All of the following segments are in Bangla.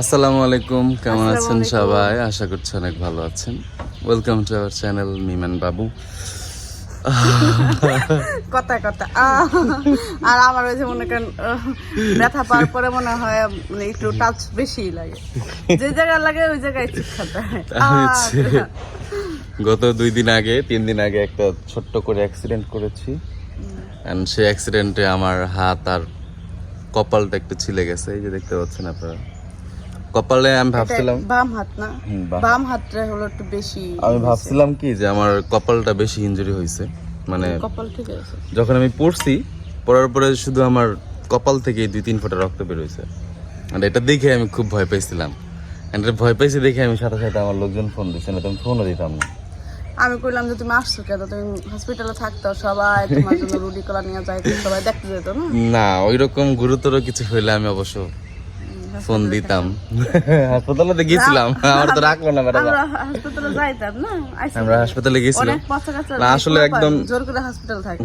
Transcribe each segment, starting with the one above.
আসসালামু আলাইকুম কেমন আছেন সবাই? আশা করছি অনেক ভালো আছেন। ওয়েলকাম টু আওয়ার চ্যানেল মিমান বাবু কথা কথা। আর আমার ওই যে মনে করেন ব্যথা পাওয়ার পরে মনে হয় মানে একটু টাচ বেশি লাগে। যে জায়গায় লাগে ওই জায়গায় হচ্ছে গত দুই দিন আগে তিন দিন আগে একটা ছোট্ট করে অ্যাক্সিডেন্ট করেছি। এন্ড সেই অ্যাক্সিডেন্টে আমার হাত আর কপালটা একটু ছিলে গেছে। এই যে দেখতে পাচ্ছেন আপনারা। কপালে আমি ভাবছিলাম বাম হাত না? বাম। হাতটা হলো একটু বেশি আমি ভাবছিলাম কি যে আমার কপালটা বেশি ইনজুরি হয়েছে। মানে কপাল ঠিক আছে যখন আমি পড়ছি পড়ার পরে শুধু আমার কপাল থেকে দুই তিন ফোঁটা রক্ত বেরোইছে আর এটা দেখে আমি খুব ভয় পাইছিলাম। এটা ভয় পাইছি দেখে আমি সাথে সাথে আমার লোকজন ফোন দিচ্ছে না তুমি ফোনও দিতাম না। আমি কইলাম যে তুমি আসছো কেন? তুমি হসপিটালে থাকতো সবাই তোমার জন্য রুটি কলা নিয়ে যাইতো সবাই দেখতে যেত না? না ওইরকম গুরুতর কিছু হইলে আমি অবশ্য ফোন দিতাম। হাসপাতালে তো গেছিলাম। আমার তো রাখল না ম্যাডাম। আমরা হাসপাতালে যাইতাম না? আমরা হাসপাতালে গেছিলাম। না, আসলে একদম জোর করে হসপিটাল থাকে।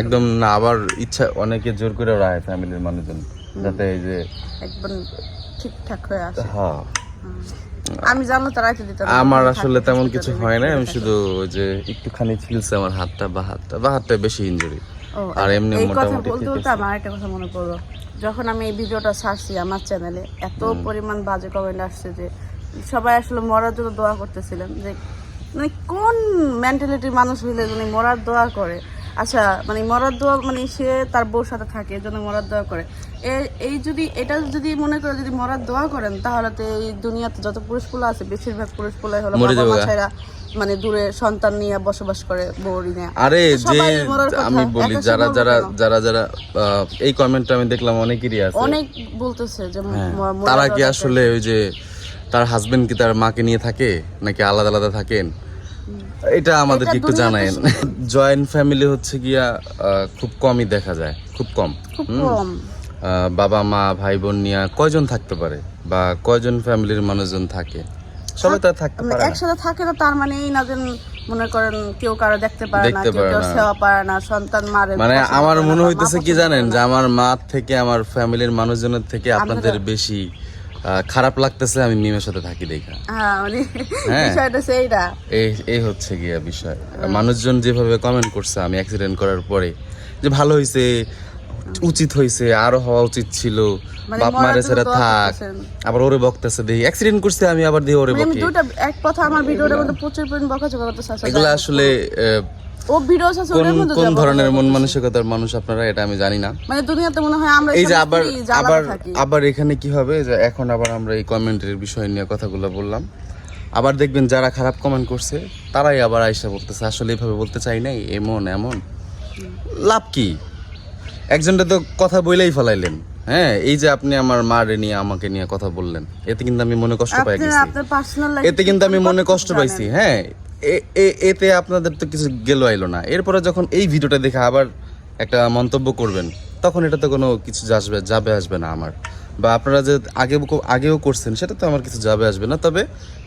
একদম না আবার ইচ্ছা অনেকে জোর করে রায় ফ্যামিলির মানুষজন যাতে এই যে একদম ঠিকঠাক হয়ে আসে। হ্যাঁ। আমি জানলো তো রাইতে দিতাম। আমার আসলে তেমন কিছু হয় না আমি শুধু ওই যে একটুখানি ছিলছে আমার হাতটা বা হাতটা বা হাতটা বেশি ইনজুরি আর এমনি এই কথা মোটামুটি বলতে বলতে আমার একটা কথা মনে পড়ল। যখন আমি এই ভিডিওটা ছাড়ছি আমার চ্যানেলে এত পরিমাণ বাজে কমেন্ট আসছে যে সবাই আসলে মরার জন্য দোয়া করতেছিলেন যে মানে কোন মেন্টালিটির মানুষ হইলে মানে মরার দোয়া করে? আচ্ছা মানে মরার দোয়া মানে সে তার বউর সাথে থাকে এই জন্য মরার দোয়া করে। এই যদি এটা যদি মনে করে যদি মরার দোয়া করেন তাহলে তো এই দুনিয়াতে যত পুরুষগুলো আছে বেশিরভাগ হলো বাবা যাবে মা গা। ছাড়া মানে দূরে সন্তান নিয়ে বসবাস করে বউরি নিয়ে। আরে যে আমি বলি যারা যারা যারা যারা এই কমেন্টটা আমি দেখলাম অনেকেরই আছে। অনেক বলতেছে যে হ্যাঁ, তারা কি আসলে ওই যে তার হাজবেন্ড কি তার মাকে নিয়ে থাকে নাকি আলাদা আলাদা থাকেন? এটা আমাদেরকে একটু জানায়েন। জয়েন্ট ফ্যামিলি হচ্ছে গিয়া খুব কমই দেখা যায় খুব কম। খুব কম। বাবা মা ভাই বোন নিয়ে কয়জন থাকতে পারে? বা কয়জন ফ্যামিলির মানুষজন থাকে? সবাই তো থাকতে পারে একসাথে থাকে না তার মানে এই না যে মনে করেন কেউ কারও দেখতে পারে না কেউ। সেবা পারে না সন্তান মারে মানে আমার মনে হইতেছে কি জানেন যে আমার মা থেকে আমার ফ্যামিলির মানুষজনের থেকে আপনাদের বেশি খারাপ লাগতেছে আমি মিমের সাথে থাকি দেখা। হ্যাঁ মানে হ্যাঁ। এই হচ্ছে গিয়া বিষয়। মানুষজন যেভাবে কমেন্ট করছে আমি অ্যাক্সিডেন্ট করার পরে যে ভালো হয়েছে উচিত হয়েছে আরও হওয়া উচিত ছিল। মানে বাপ মারে ছেড়ে থাক। আবার ওরে বকতেছে দেখি অ্যাক্সিডেন্ট করছে আমি আবার দিয়ে ওরে মানে আমি বকি। দুটা এক কথা আমার ভিডিওটার মধ্যে প্রচুর পরিমাণ বকাঝকা করতেছে আচ্ছা, এগুলো আসলে ও ভিডিও আছে কোন ওটার মধ্যে কোন ধরনের মন মানসিকতার মানুষ আপনারা এটা আমি জানি না। মানে দুনিয়াতে মনে হয় আমরা এই যে আবার আবার আবার এখানে কি হবে? যে এখন আবার আমরা এই কমেন্টের বিষয় নিয়ে কথাগুলো বললাম। আবার দেখবেন যারা খারাপ কমেন্ট করছে তারাই আবার আইসা বলতেছে আসলে এভাবে বলতে চাই নাই এমন এমন। লাভ কি? একজনটা তো কথা বইলেই ফেলাইলেন। হ্যাঁ এই যে আপনি আমার মারে নিয়ে আমাকে নিয়ে কথা বললেন এতে কিন্তু আমি মনে কষ্ট পাই গেছি এতে কিন্তু আমি মনে কষ্ট পাইছি হ্যাঁ এতে আপনাদের তো কিছু গেল আইলো না। এরপরে যখন এই ভিডিওটা দেখে আবার একটা মন্তব্য করবেন তখন এটা তো কোনো কিছু আসবে যাবে আসবে না আমার। বা আপনারা যে আগে আগেও করছেন সেটা তো আমার কিছু যাবে আসবে না। তবে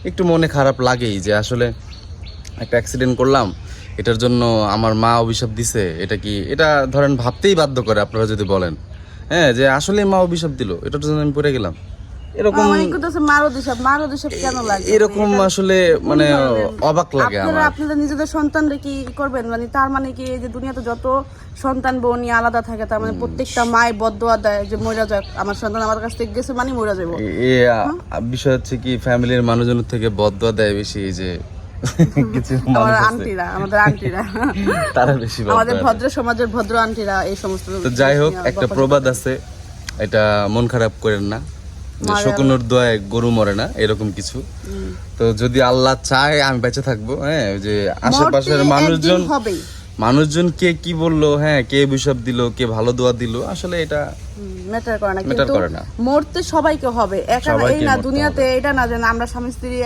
একটু মনে খারাপ লাগেই যে আসলে একটা অ্যাক্সিডেন্ট করলাম এটার জন্য আমার মা অভিশাপ দিছে এটা কি এটা ধরেন ভাবতেই বাধ্য করে আপনারা যদি বলেন। হ্যাঁ যে আসলে মা অভিশাপ দিল এটার জন্য আমি পড়ে গেলাম। এরকম আসলে মানে অবাক লাগে আমার। আপনাদের নিজেদের সন্তানরা কি করবেন? মানে তার মানে কি এই যে দুনিয়াতে যত সন্তান বউ আলাদা থাকে তার মানে প্রত্যেকটা মায় বদোয়া দেয় যে মরে যাক আমার সন্তান আমার কাছ থেকে গেছে মানে মরে যাব এ বিষয় হচ্ছে কি ফ্যামিলির মানুষজনের থেকে বদয়া দেয় বেশি এই যে কিছু আমার আন্টিরা আমাদের আন্টিরা। তারা বেশি আমাদের ভদ্র সমাজের ভদ্র আন্টিরা এই সমস্ত তো যাই হোক একটা প্রবাদ আছে এটা মন খারাপ করেন না যে শকুনের দোয়ায় গরু মরে না এরকম কিছু। তো যদি আল্লাহ চায় আমি বেঁচে থাকব হ্যাঁ ওই যে আশেপাশের মানুষজন হবেই। মানুষজন কে কি বলল হ্যাঁ কে অভিশাপ দিল কে ভালো দোয়া দিল আসলে এটা ম্যাটার করে না কিন্তু মরতে সবাইকে হবে। একা এই না দুনিয়াতে এটা না যে আমরা স্বামী স্ত্রী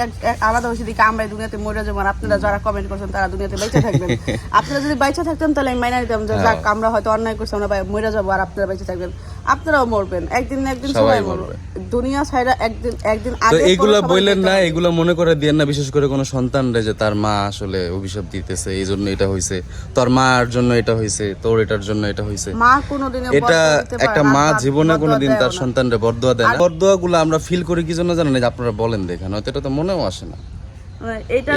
আলাদা হয়েছে দিকে আমরা দুনিয়াতে মরে যাব আর আপনারা যারা কমেন্ট করছেন তারা দুনিয়াতে বেঁচে থাকবেন। আপনারা যদি বাইচা থাকতেন তাহলে আমি মাইনা নিতাম যে যাক আমরা হয়তো অন্যায় করছি আমরা মরে যাব আর আপনারা বেঁচে থাকবেন। আপনারাও মরবেন। একদিন না একদিন সবাই মরবে। দুনিয়া ছাইরা একদিন একদিন আগে সবাই বললেন না এগুলা মনে করে না বিশেষ করে কোনো যে তার মা আসলে অভিশাপ দিতেছে এই জন্য এটা তোর মার জন্য এটা তোর এটার জন্য এটা মা কোনোদিনও এটা একটা মা জীবনে কোনোদিন তার। সন্তানরে বরদোয়া দেয় না। বরদোয়া গুলো আমরা ফিল করি কি জন্য জানেন? যে আপনারা বলেন দেখেন হয়তো এটা তো মনেও আসে না। মানে এটা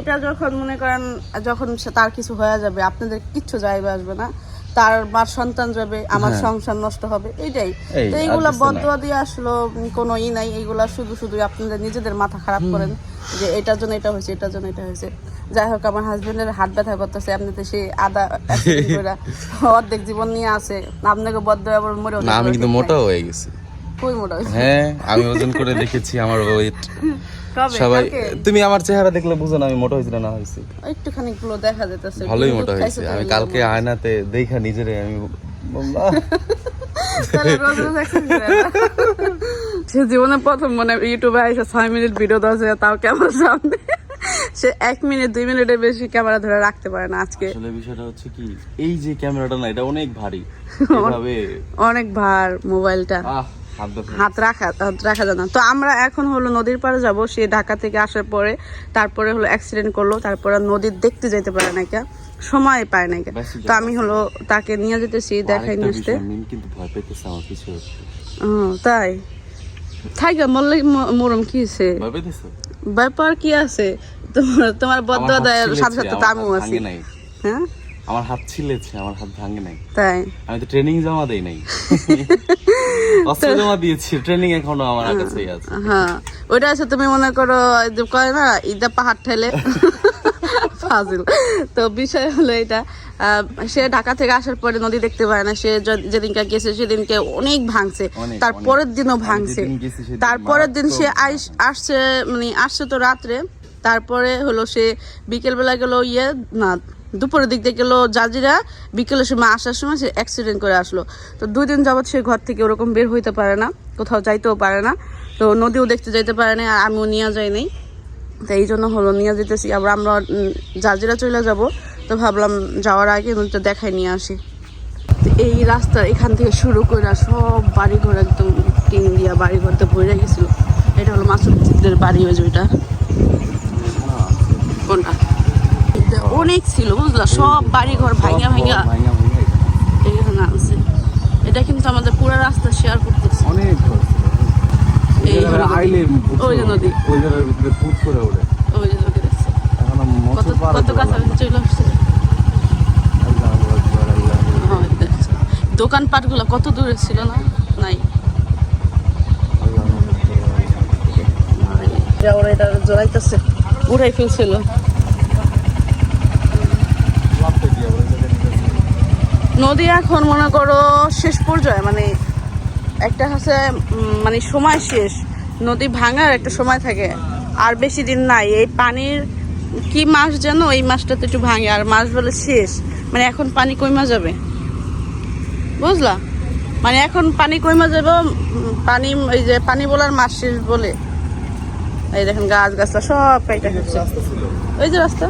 এটা যখন মনে করেন যখন তার কিছু হয়ে যাবে আপনাদের কিচ্ছু যাইবে আসবে না। তার মার সন্তান যাবে আমার সংসার নষ্ট হবে এইটাই। হ্যাঁ। তো এইগুলা বদয়া দিয়ে আসলো কোনো ই নাই এইগুলা শুধু শুধু আপনাদের নিজেদের মাথা খারাপ করেন যে এটার জন্য এটা হয়েছে এটার জন্য এটা হয়েছে। যাই হোক আমার হাজবেন্ডের হাত ব্যথা করতেছে এমনিতে সে আদা অর্ধেক জীবন নিয়ে আছে। আপনাকে বদয়া আবার মরে আমি কিন্তু মোটাও হয়ে গেছি। কই মোটা? হ্যাঁ আমি ওজন করে দেখেছি আমার ওয়েট সবাই তুমি আমার চেহারা দেখলে বুঝো না আমি মোটা হয়েছি না হয়েছি। একটুখানি গুলো দেখা যেতেছে ভালোই মোটা হয়েছে। আমি কালকে আয়নাতে দেখা নিজেরে আমি। সে জীবনে প্রথম মানে ইউটিউবে এসে ছয় মিনিট ভিডিও দেওয়া যায় তাও ক্যামেরার সামনে। সে এক মিনিট দুই মিনিটের বেশি ক্যামেরা ধরে রাখতে পারে না আজকে। আসলে বিষয়টা হচ্ছে কি এই যে ক্যামেরাটা না এটা অনেক ভারী। অনেক ভার মোবাইলটা। আহ। হাত রাখা রাখা যায় না। তো আমরা এখন হলো নদীর পাড়ে যাব সে ঢাকা থেকে আসার পরে তারপরে হলো অ্যাক্সিডেন্ট করল তারপরে নদীর দেখতে যেতে পারে না কে সময় পায় না কে। তো আমি হলো তাকে নিয়ে যেতেছি দেখাই নিয়ে আসতে তাই? থাইগা মরলে ম- মরম কি হয়েছে ব্যাপার কি আছে? তোমার তোমার বদ্ধ সাথে সাথে তো আমিও আছি। হ্যাঁ? আমার হাত ছিলেছে আমার হাত ভাঙে নাই। তাই? আমি তো ট্রেনিং জমা দেই নাই। অস্ত্র জমা দিয়েছি ট্রেনিং এখনও আমার কাছেই আছে। হ্যাঁ ওইটা আছে তুমি মনে করো যে কয় না ঈদে পাহাড় ঠেলে। ফাজিল। তো বিষয় হলো এটা সে ঢাকা থেকে আসার পরে নদী দেখতে পায় না সে যেদিনকে গেছে সেদিনকে অনেক ভাঙছে। অনেক, তার অনেক। পরের দিনও ভাঙছে। তারপরের দিন সে আইস- আসছে মানে আসছে তো রাত্রে তারপরে হলো সে বিকেল বেলা গেল ইয়ে না দুপুরের দিক দিয়ে গেলো জাজিরা, বিকেলের সময় আসার সময় সে অ্যাক্সিডেন্ট করে আসলো। তো দুই দিন যাবৎ সে ঘর থেকে ওরকম বের হইতে পারে না, কোথাও যাইতেও পারে না। তো নদীও দেখতে যাইতে পারে না আর আমিও নিয়ে যাই নাই। তো এই জন্য হলো নিয়ে যেতেছি, আবার আমরা জাজিরা চলে যাব। তো ভাবলাম যাওয়ার আগে নদীটা দেখাই নিয়ে আসি। এই রাস্তা এখান থেকে শুরু করে সব বাড়িঘর একদম টিন দিয়া বাড়িঘরতে ভরে গেছিল। এটা হলো মাসুদদের বাড়ি ওই যে ওইটা। অনেক ছিল বুঝলা? সব বাড়িঘর ভাঙা ভাঙা ভাঙা। এখানে। আছে। এটা কিন্তু আমাদের পুরো রাস্তা শেয়ার করতেছে। অনেক ঘর ওই যে নদী। ওই জায়গার ভিতরে ফুট করে ওঠে ওই যে নদী কত কত কাছাকাছি চলে আসছে। দোকানপাটগুলো কত দূরে ছিল না? নাই। ওরা এটা জড়াইতেছে। উড়াই ফেলছিল লাফতে দিয়ে আবার ওই জায়গায় নিয়ে গেছে। নদী এখন মনে করো শেষ পর্যায়ে মানে একটা হচ্ছে মানে সময় শেষ। নদী ভাঙার একটা সময় থাকে। আর বেশি দিন নাই। এই পানির কি মাস যেন এই মাসটাতে একটু ভাঙে। আর মাস বলে শেষ। মানে এখন পানি কইমা যাবে? বুঝলা? মানে এখন পানি কইমা যাবে পানি এই যে পানি বলার মাস শেষ বলে। এই দেখেন গাছ গাছটা সব কাইটা হচ্ছে। ওই যে রাস্তা।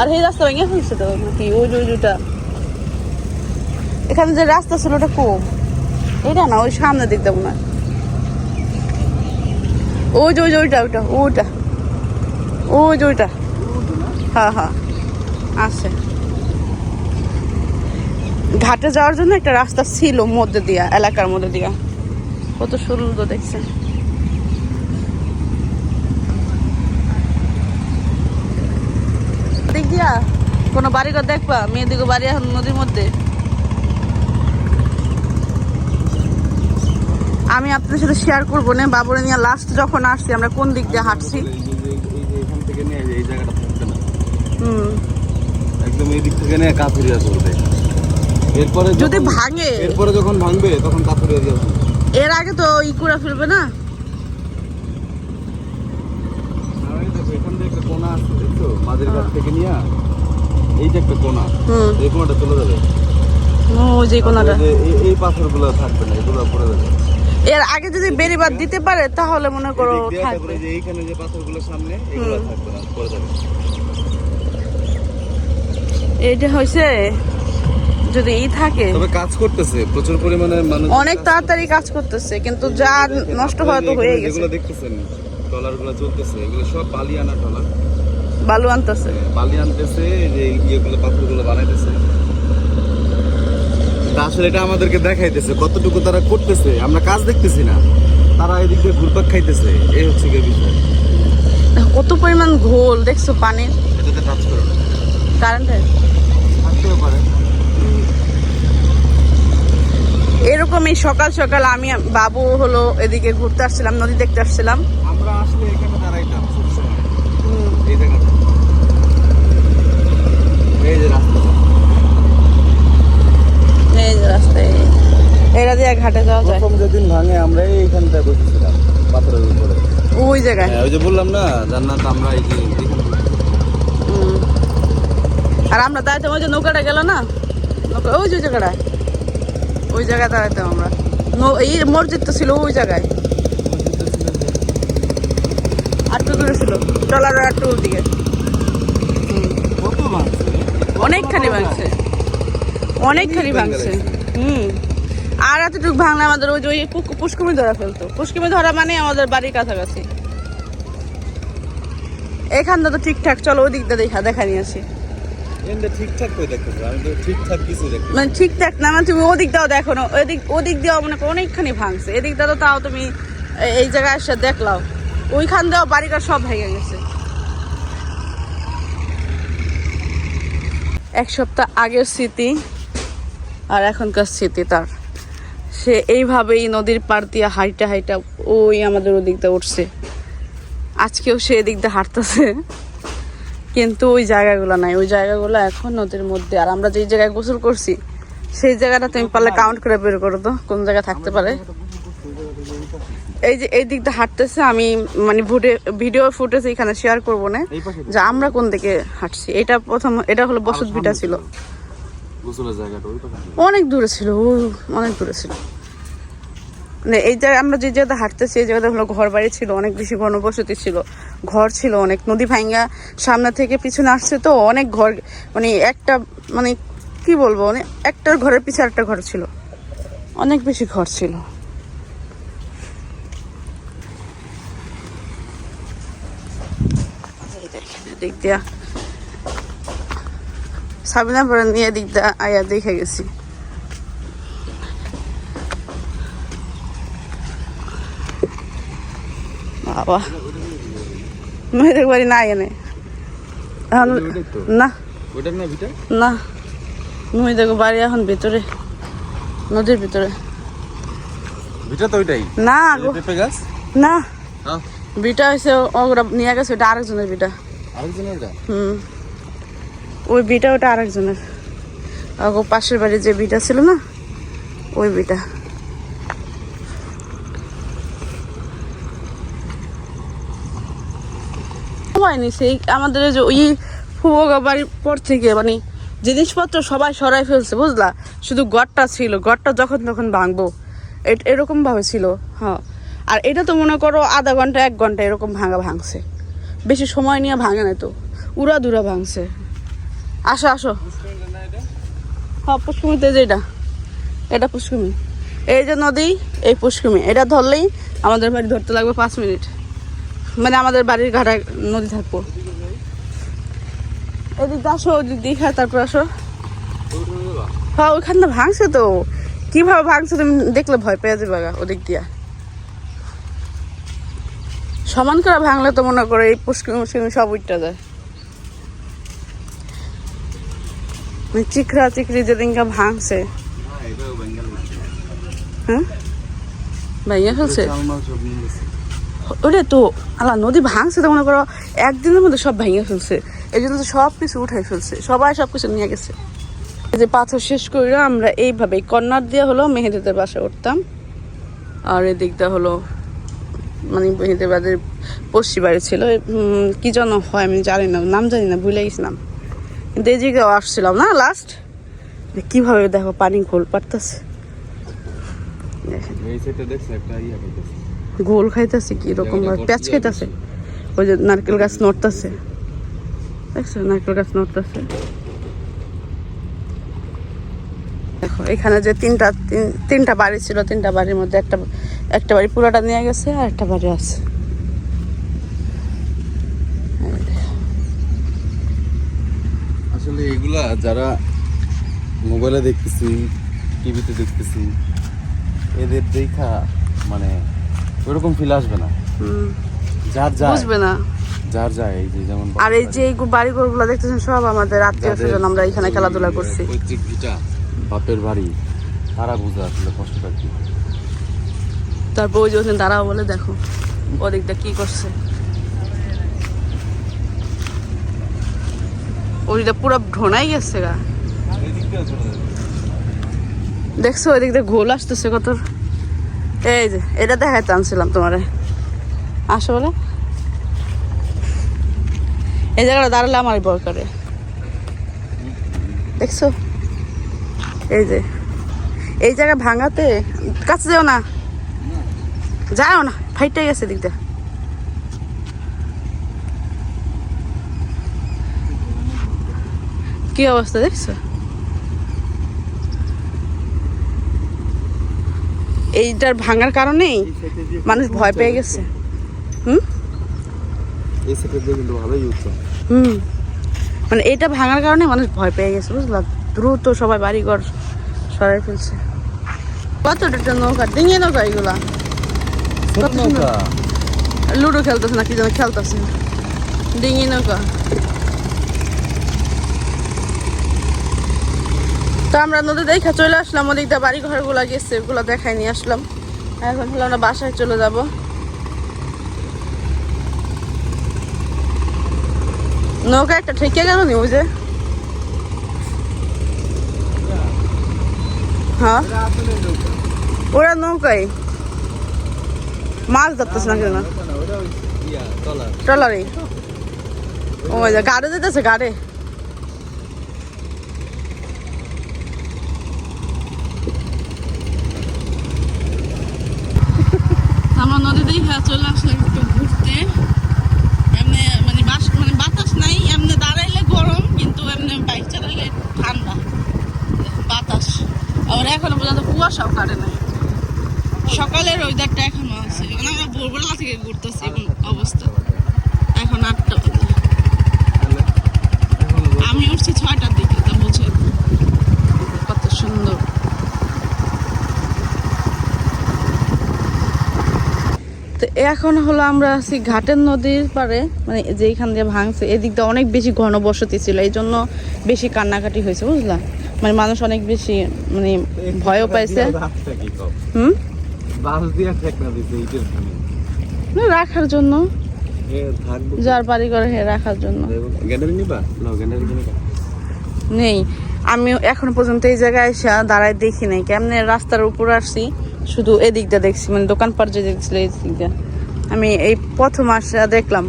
আর এই রাস্তা ভেঙে ফেলছে তো নাকি? ওই যে ওই এখানে যে রাস্তা ছিল ওটা কম। এটা না, ওই সামনে দিক দেবো না ওই যে ওই যে, ওইটা ওইটা ওইটা। ওই যে, ওইটা। হ্যাঁ হ্যাঁ আছে। ঘাটে যাওয়ার জন্য একটা রাস্তা ছিল মধ্যে দিয়া, এলাকার মধ্যে দিয়া। কত সুন্দর দেখছেন। দিক দিয়া কোনো বাড়িঘর দেখবা? মেয়েদিকে বাড়ি এখন নদীর মধ্যে। আমি আপনাদের সাথে শেয়ার করব না বাবুরে নিয়ে লাস্ট যখন আসছি আমরা কোন দিক দিয়ে হাঁটছি? এই যে- এই যে- এই যে এখান থেকে নিয়ে এই জায়গাটা থাকবে না। হুম। একদম এই দিক থেকে নিয়ে চলবে। এরপরে যদি ভাঙে। এরপরে যখন ভাঙবে তখন দিয়ে এর আগে তো ই করে ফেলবে না? এখান থেকে একটা কোনা আছে, দেখছ? মাঝের ঘাট থেকে নিয়ে এই যে একটা কোনা। এই কোনাটা চলে যাবে। ও যে কোনাটা। এই যে- এই- এই পাথরগুলো থাকবে না এগুলো পড়ে যাবে। এর আগে যদি বেরিবার দিতে পারে তাহলে মনে করো এদিক দিয়ে থাকবে। এইখানে যে পাথরগুলো সামনে এগুলো থাকবে না পড়ে যাবে। এইটা হয়েছে যদি ই থাকে। তবে কাজ করতেছে প্রচুর পরিমাণে মানুষ অনেক তাড়াতাড়ি কাজ করতেছে কিন্তু যা নষ্ট হয় তো হয়ে গেছে। যেগুলো দেখতেছেন ট্রলারগুলো চলতেছে এগুলো সব বালি আনা ট্রলার। বালু আনতেছে। বালি আনতেছে যে ইয়েগুলো পাথরগুলো বানাইতেছে। তা আসলে এটা আমাদেরকে দেখাইতেছে কতটুকু তারা করতেছে আমরা কাজ দেখতেছি না। তারা এদিক দিয়ে ঘুরপাক খাইতেছে এই হচ্ছে গিয়ে বিষয়। কত পরিমাণ ঘোল দেখছ পানির এটাতে টাচ করো না। থাকতেও পারে। এরকমই সকাল সকাল আমি বাবু হলো এদিকে ঘুরতে আসছিলাম নদী দেখতে আসছিলাম। আমরা আসলে এখানে দাঁড়াইতাম এই জায়গাটা। এই যে রাস্তা এই যে রাস্তায় এরা দিয়ে ঘাটে যাওয়া যায়। প্রথম যেদিন ভাঙে আমরা এইখানটায় বসেছিলাম পাথরের উপরে। ওই জায়গায়। হ্যাঁ ওই যে বললাম না জান্নাত আমরা এই যে আর আমরা দাঁড়াইতাম ওই যে নৌকাটা গেল না? নৌকা ওই যে ওই জায়গাটা ওই জায়গায় দাঁড়াইতাম আমরা। এই মসজিদ তো ছিল ওই জায়গায়। আর একটু দূরে ছিল? টলার আর একটু দিকে অনেকখানি ভাঙছে। অনেকখানি ভাঙছে। হুম। আর এতটুকু ভাঙলে আমাদের ওই যে ওই পুষ্কুমি ধরা ফেলতো। পুষ্কুমি ধরা মানে আমাদের বাড়ির কাছাকাছি। এখানটা তো ঠিকঠাক চলো ওই দিকটা দেখা দেখা নিয়ে আসি। মানে ঠিকঠাক না মানে তুমি ওদিকটাও দেখো না। ওদিক ওদিক দিয়েও মনে অনেকখানি ভাঙছে। এদিকটা তো তাও তুমি এই জায়গায় এসে দেখলাও। ওইখান দিয়েও সব ভেঙে গেছে। এক সপ্তাহ আগের স্মৃতি আর এখনকার স্মৃতি তার। সে এইভাবেই নদীর পার দিয়ে হাইটা হাইটা ওই আমাদের ওদিক দিয়ে উঠছে। আজকেও সে এদিক দিয়ে হাঁটতেছে। কিন্তু ওই জায়গাগুলো নাই। ওই জায়গাগুলো এখন নদীর মধ্যে। আর আমরা যেই জায়গায় গোসল করছি সেই জায়গাটা তুমি পারলে কাউন্ট করে বের করো তো কোন জায়গায় থাকতে পারে। এই যে এই দিকটা হাঁটতেছে আমি মানে ভুটে ভিডিও ফুটেজ এখানে শেয়ার করব না যে আমরা কোন দিকে হাঁটছি। এটা প্রথম এটা হলো বসত ভিটা ছিল। অনেক দূরে ছিল অনেক দূরে ছিল। মানে এই জায়গায় আমরা যে জায়গাতে হাঁটতেছি, এই জায়গাটা হলো ঘর বাড়ি ছিল, অনেক বেশি ঘনবসতি ছিল। ঘর ছিল অনেক, নদী ভাঙ্গা সামনে থেকে পিছনে আসছে তো অনেক ঘর মানে একটা মানে কি বলব মানে একটার ঘরের পিছনে একটা ঘর ছিল। অনেক বেশি ঘর ছিল। এদিক দিয়া সাবিনা পরে নিয়ে দিক দিয়া আয়া দেখে গেছি। বাবা। মেয়েদের বাড়ি না এনে। এখন না। না মেয়েদের বাড়ি এখন ভিতরে নদীর ভিতরে। ভিটা তো ওইটাই? না পেঁপে গাছ? না। হ্যাঁ। বিটা হয়েছে ওরা নিয়ে গেছে ওটা আরেকজনের বিটা আরেকজনের হুম। ওই বিটা ওটা আরেকজনের। আর ও পাশের বাড়ির যে বিটা ছিল না, ওই বিটা। হয়নি সেই আমাদের যে ওই ফুবগা বাড়ির পর থেকে মানে জিনিসপত্র সবাই সরাই ফেলছে, বুঝলা? শুধু গড়টা ছিল গড়টা যখন তখন ভাঙবো। এ- এরকম ভাবে ছিল হ্যাঁ। আর এটা তো মনে করো আধা ঘণ্টা, এক ঘণ্টা এরকম ভাঙা ভাঙছে। বেশি সময় নিয়ে ভাঙে না তো উড়া দুরা ভাঙছে। আসো আসো। হ্যাঁ পুষ্কুমিতে যেটা এটা পুষ্কুমি এই যে নদী, এই পুষ্কুমি এটা ধরলেই আমাদের বাড়ি ধরতে লাগবে পাঁচ মিনিট। মানে আমাদের বাড়ির ঘাটায় নদী থাকব। এদিক আসো, ওদিক দীঘা তারপর আসো। হ্যাঁ ওইখানটা ভাঙছে তো। কীভাবে ভাঙছে তুমি দেখলে ভয় পেয়ে যাবে ওদিক দিয়া। সমান করে ভাঙলে তো মনে করো এই পুষ্কুমি সব উঠতে যায় মানে চিকরা চিকরি যেদিনকে ভাঙছে। হ্যাঁ? ভাইয়া ফেলছে? ওরে তো আলা নদী ভাঙছে তো মনে করো একদিনের মধ্যে সব ভেঙে ফেলছে। এই জন্য তো সব কিছু উঠাই ফেলছে সবাই সব কিছু নিয়ে গেছে। এই যে পাথর শেষ করে আমরা এইভাবে কর্নার দিয়ে হলো মেহেদিদের বাসা উঠতাম। আর এদিকটা হলো মানে মেহেদিবাদের পশ্চিম বাড়ি ছিল কি যেন হয় আমি জানি না নাম জানি না ভুলে গেছিলাম। জায়গায় আসছিলাম না লাস্ট কীভাবে দেখো পানি খোল পারতেছে গোল খাইতেছে কি রকম ভাবে পেঁয়াজ খাইতেছে? ওই যে নারকেল গাছ নড়তেছে। দেখছ নারকেল গাছ নড়তেছে। দেখো এখানে যে তিনটা তিন- তিনটা বাড়ি ছিল তিনটা বাড়ির মধ্যে একটা একটা বাড়ি পুরোটা নিয়ে গেছে আর একটা বাড়ি আছে। আসলে এগুলা যারা মোবাইলে দেখতেছি টিভিতে দেখতেছি এদের দেখা মানে ওরকম ফিল আসবে না। যার যা বুঝবে না। যার যায় এই যে যেমন আর এই যে এই বাড়ি ঘরগুলো দেখতেছেন সব আমাদের আত্মীয় স্বজন আমরা এখানে খেলাধুলা করছি। পৈতৃক ভিটা বাপের বাড়ি তারা বুঝে আসলে কষ্টটা কি। তারপর ওই যে দাঁড়াও বলে দেখো ওদিকটা কি করছে? ওইটা পুরো ঢোনাই গেছে গা। দেখছ ওই দিক দিয়ে ঘোল আসতেছে কত। এই যে, এটা দেখাইতে আনছিলাম তোমারে। আসো বলে। এই জায়গাটা দাঁড়ালে আমারই ভয় করে। দেখছ? এই যে। এই জায়গা ভাঙাতে কাছে যাও না। যাও না, ফাইটে গেছে দিক কি অবস্থা দেখছ? এইটার ভাঙার কারণেই মানুষ ভয় পেয়ে গেছে। হুম? হুম। মানে এটা ভাঙার কারণে মানুষ ভয় পেয়ে গেছে বুঝলাম দ্রুত সবাই বাড়িঘর সরাই ফেলছে। কতটা একটা নৌকা? ডিঙে নৌকা এগুলা? লুডো খেলতেছে না কি যেন খেলতেছে। ডিঙি নৌকা। তো আমরা নদী দেখা চলে আসলাম ওদিকটা বাড়ি ঘরগুলো গেছে ওগুলো দেখাই নিয়ে আসলাম। এখন হলো আমরা বাসায় চলে যাব। নৌকা একটা ঠেকে গেল নি ওই যে? হ্যাঁ? ওরা নৌকায়। মাছ ধরতেছে না কেন ট্রলারে। ও যা গাড়ে যেতেছে গাড়ে আমরা নদী দিয়ে চলে আসলাম একটু ঘুরতে এমনি মানে বাস মানে বাতাস নাই এমনি দাঁড়াইলে গরম কিন্তু এমনি বাইক চালাইলে ঠান্ডা বাতাস আর এখনও পর্যন্ত কুয়াশাও কাটে নাই সকালের ওয়েদারটা এখনও আছে মানে আমরা ভোরবেলা থেকে ঘুরতেছি এমন অবস্থা এখন আটটা বাজে। আমি উঠছি ছয়টার দিকে তা বলছে কত সুন্দর তো এখন হলো আমরা আছি ঘাটের নদীর পারে মানে যেখান দিয়ে ভাঙছে এদিকটা অনেক বেশি ঘনবসতি ছিল এই জন্য বেশি কান্নাকাটি হয়েছে বুঝলা? মানে মানুষ অনেক বেশি মানে ভয়ও পাইছে। হুম? রাখার জন্য। যার বাড়ি করে হে রাখার জন্য। নেই। আমি এখন পর্যন্ত এই জায়গায় এসে দাঁড়ায় দেখি নাই। কেমনে রাস্তার উপর আসছি শুধু এদিকটা দেখছি মানে দোকানপাট যে দেখছিল এই দিকটা আমি এই প্রথম আসা দেখলাম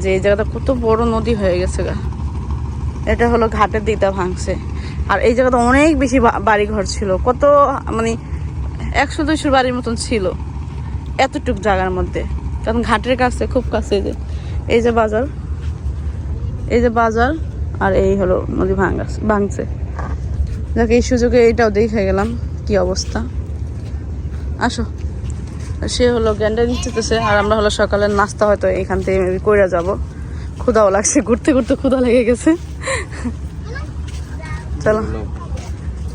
যে এই জায়গাটা কত বড় নদী হয়ে গেছে গা। এটা হলো ঘাটের দিকটা ভাঙছে। আর এই জায়গাটা অনেক বেশি বাড়ি ঘর ছিল। কত মানে একশো দুইশো বাড়ির মতন ছিল এতটুক জায়গার মধ্যে। কারণ ঘাটের কাছে, খুব কাছে যে এই যে বাজার, এই যে বাজার, আর এই হলো নদী ভাঙা ভাঙছে। যাক, এই সুযোগে এইটাও দেখে গেলাম কি অবস্থা। আসো। সে হলো গ্যান্ডার নিতেছে আর আমরা হলো সকালের নাস্তা হয়তো এখান থেকে মেবি কইরা যাব। ক্ষুদাও লাগছে, ঘুরতে ঘুরতে ক্ষুদা লেগে গেছে। চলো।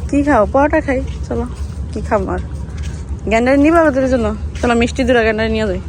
কি খাও? পরোটা খাই, চলো। কি খাব আর? গ্যান্ডারি নিবা ওদের জন্য। চলো, মিষ্টি দুটা গ্যান্ডারি নিয়ে যাই।